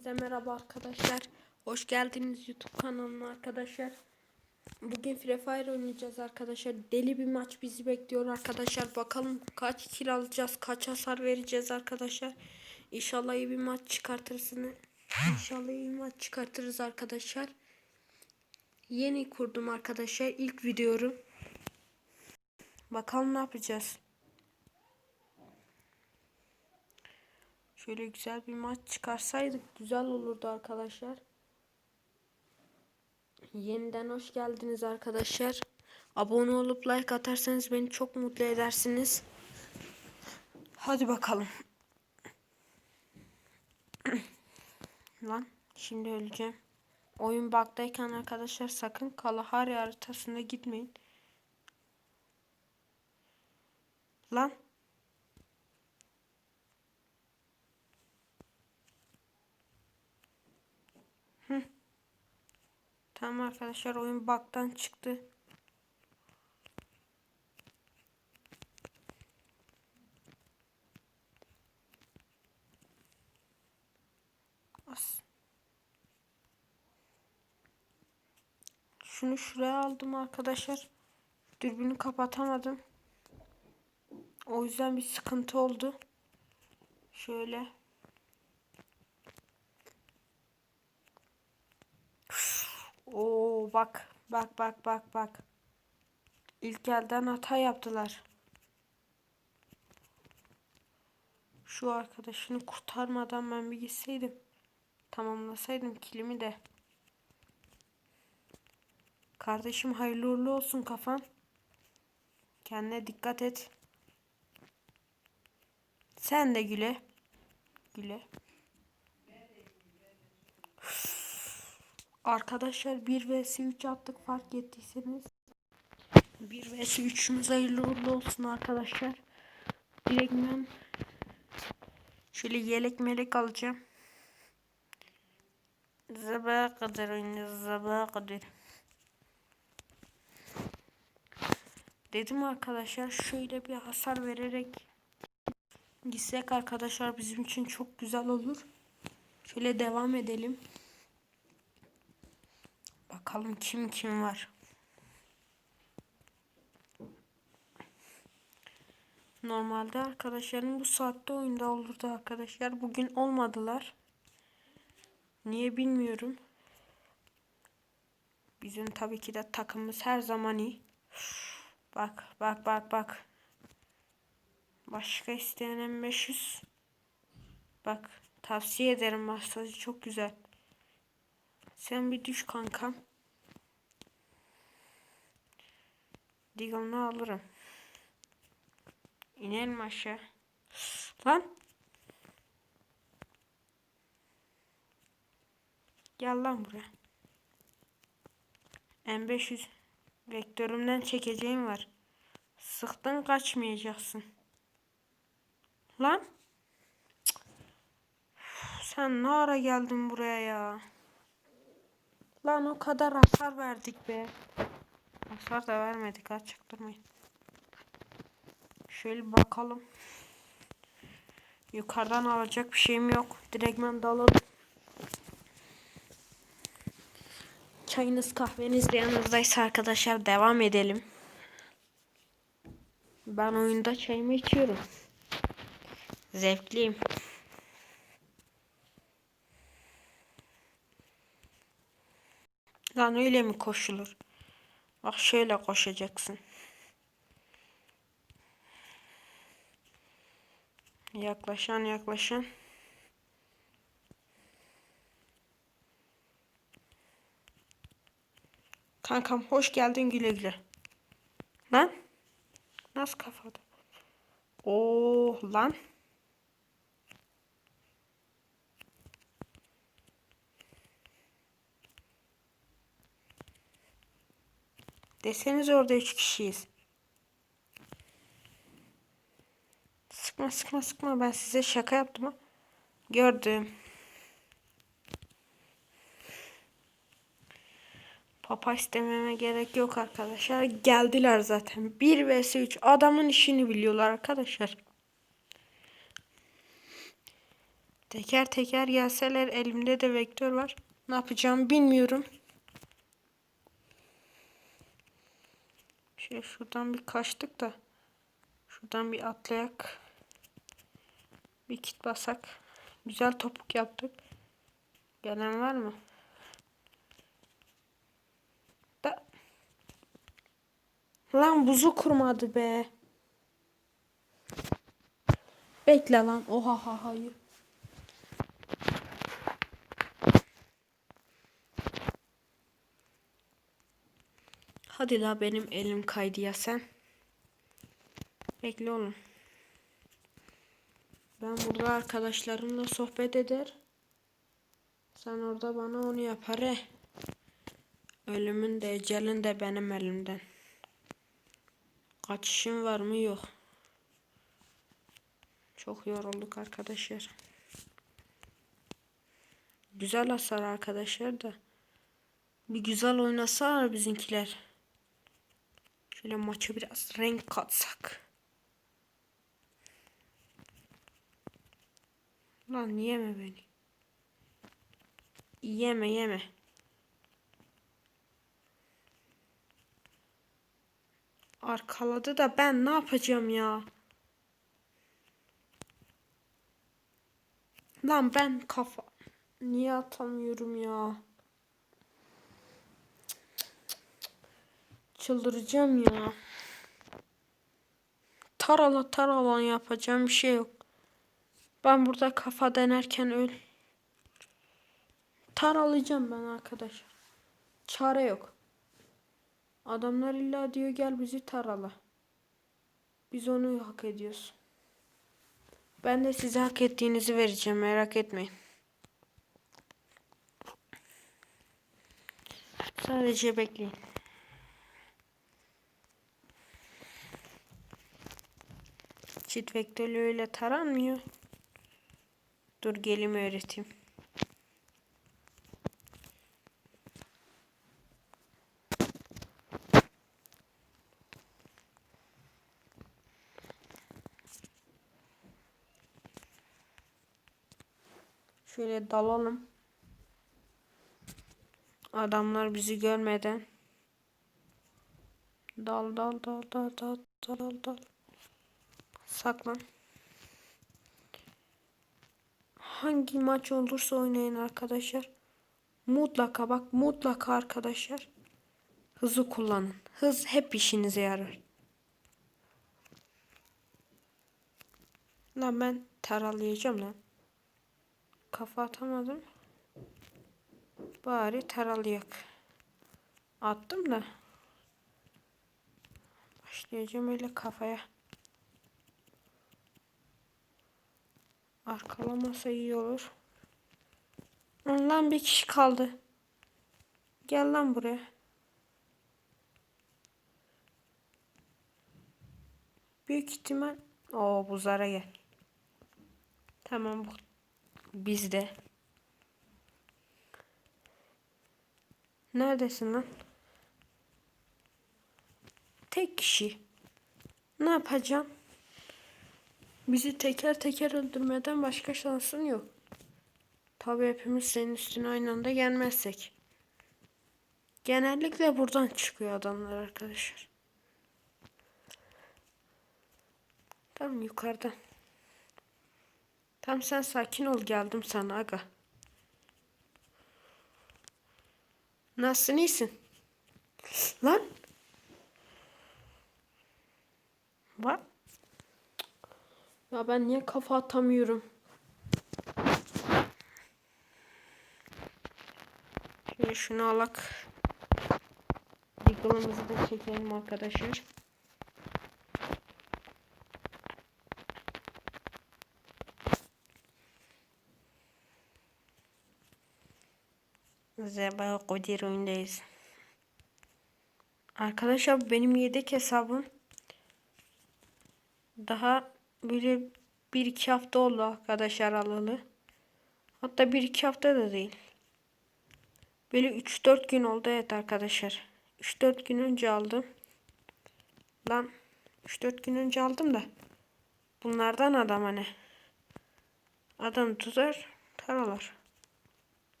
Hepinize merhaba arkadaşlar. Hoş geldiniz YouTube kanalıma arkadaşlar. Bugün Free Fire oynayacağız arkadaşlar. Deli bir maç bizi bekliyor arkadaşlar. Bakalım kaç kill alacağız, kaç hasar vereceğiz arkadaşlar. İnşallah iyi bir maç çıkartırsınız. İnşallah iyi bir maç çıkartırız arkadaşlar. Yeni kurdum arkadaşlar. İlk videomu. Bakalım ne yapacağız. Şöyle güzel bir maç çıkarsaydık güzel olurdu arkadaşlar. Yeniden hoş geldiniz arkadaşlar. Abone olup like atarsanız beni çok mutlu edersiniz. Hadi bakalım. Lan şimdi öleceğim. Oyun bug'dayken arkadaşlar sakın Kalahari haritasına gitmeyin. Lan Tamam arkadaşlar oyun bug'dan çıktı. Şunu şuraya aldım arkadaşlar. Dürbünü kapatamadım. O yüzden bir sıkıntı oldu. Şöyle. Oo bak bak bak bak bak. İlk elden hata yaptılar. Şu arkadaşını kurtarmadan ben bir gitseydim. Tamamlasaydım kilimi de. Kardeşim hayırlı uğurlu olsun kafan. Kendine dikkat et. Sen de güle. Güle. Arkadaşlar 1 vs 3 attık fark ettiyseniz. 1 vs 3'ümüz hayırlı uğurlu olsun arkadaşlar. Direkt ben şöyle yelek melek alacağım. Sabaha kadar oynayacağız sabaha kadar. Dedim arkadaşlar şöyle bir hasar vererek gitsek arkadaşlar bizim için çok güzel olur. Şöyle devam edelim. Bakalım kim kim var. Normalde arkadaşlarım bu saatte oyunda olurdu arkadaşlar. Bugün olmadılar. Niye bilmiyorum. Bizim tabii ki de takımımız her zaman iyi. Bak bak bak bak. Başka isteyen M500. Bak tavsiye ederim masajı çok güzel. Sen bir düş kankam. Deagle'ını alırım. İnelim aşağı. Lan. Gel lan buraya. M500 vektörümden çekeceğim var. Sıktın kaçmayacaksın. Lan. Sen ne ara geldin buraya ya? Lan o kadar hasar verdik be. Hasar da vermedik ha çaktırmayın. Şöyle bakalım. Yukarıdan alacak bir şeyim yok. Direktmen dalalım. Çayınız kahveniz de yanınızdaysa arkadaşlar devam edelim. Ben oyunda çayımı içiyorum. Zevkliyim. Lan öyle mi koşulur? Bak şöyle koşacaksın. Yaklaşan yaklaşan. Kankam hoş geldin güle güle. Lan. Nasıl kafada? Oo lan. Deseniz orada üç kişiyiz. Sıkma sıkma sıkma ben size şaka yaptım ha. Gördüm. Papa istememe gerek yok arkadaşlar. Geldiler zaten. 1 vs 3 adamın işini biliyorlar arkadaşlar. Teker teker gelseler elimde de vektör var. Ne yapacağımı bilmiyorum. Şöyle şuradan bir kaçtık da. Şuradan bir atlayak. Bir kit basak. Güzel topuk yaptık. Gelen var mı? Da. Lan buzu kurmadı be. Bekle lan. Oha ha hayır. Hadi la benim elim kaydı ya sen. Bekle oğlum. Ben burada arkadaşlarımla sohbet eder. Sen orada bana onu yapar he. Ölümün de ecelin de benim elimden. Kaçışın var mı yok. Çok yorulduk arkadaşlar. Güzel hasar arkadaşlar da. Bir güzel oynasalar bizimkiler. Şöyle maçı biraz renk katsak. Lan yeme beni. Yeme yeme. Arkaladı da ben ne yapacağım ya? Lan ben kafa niye atamıyorum ya? Çıldıracağım ya. Tarala tarala yapacağım bir şey yok. Ben burada kafa denerken öl. Taralayacağım ben arkadaşlar. Çare yok. Adamlar illa diyor gel bizi tarala. Biz onu hak ediyoruz. Ben de size hak ettiğinizi vereceğim merak etmeyin. Sadece bekleyin. Çift vektörlü öyle taranmıyor. Dur gelimi öğreteyim. Şöyle dalalım. Adamlar bizi görmeden. Dal dal dal dal dal dal dal. Saklan. Hangi maç olursa oynayın arkadaşlar. Mutlaka bak mutlaka arkadaşlar. Hızı kullanın. Hız hep işinize yarar. Lan ben taralayacağım lan. Kafa atamadım. Bari taralayak. Attım da. Başlayacağım öyle kafaya. Arkalamasa iyi olur. Lan bir kişi kaldı. Gel lan buraya. Büyük ihtimal o buzara gel. Tamam bu bizde. Neredesin lan? Tek kişi. Ne yapacağım? Bizi teker teker öldürmeden başka şansın yok. Tabi hepimiz senin üstüne aynı anda gelmezsek. Genellikle buradan çıkıyor adamlar arkadaşlar. Tam yukarıdan. Tam sen sakin ol geldim sana aga. Nasılsın iyisin? Lan. Bak. Ya ben niye kafa atamıyorum? Şöyle şunu alak. Diggle'ımızı da çekelim arkadaşlar. Zeba Kodir oyundayız. Arkadaşlar benim yedek hesabım. Daha böyle bir iki hafta oldu arkadaşlar alalı. Hatta bir iki hafta da değil. Böyle 3-4 gün oldu evet arkadaşlar. 3-4 gün önce aldım. Lan 3-4 gün önce aldım da. Bunlardan adam hani. Adam tutar taralar.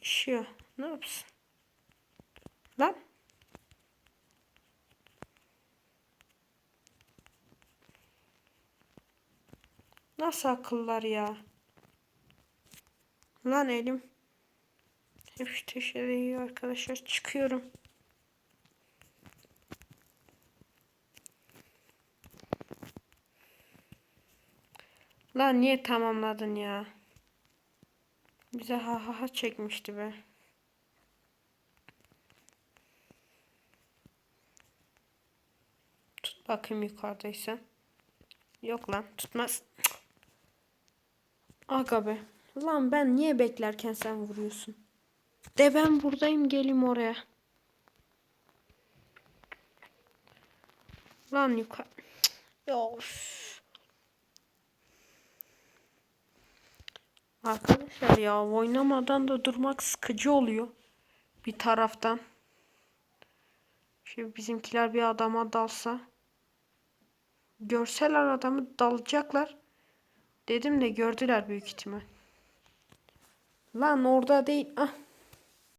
İşiyor. Ne yapsın? Lan. Nasıl akıllar ya? Lan elim. Hep teşekkür arkadaşlar. Çıkıyorum. Lan niye tamamladın ya? Bize ha ha ha çekmişti be. Tut bakayım yukarıdaysa. Yok lan tutmaz. Aga be. Lan ben niye beklerken sen vuruyorsun? De ben buradayım geleyim oraya. Lan yukarı. Of. Arkadaşlar ya oynamadan da durmak sıkıcı oluyor. Bir taraftan. Şimdi bizimkiler bir adama dalsa. Görseler adamı dalacaklar. Dedim de gördüler büyük ihtimal. Lan orada değil. Ah.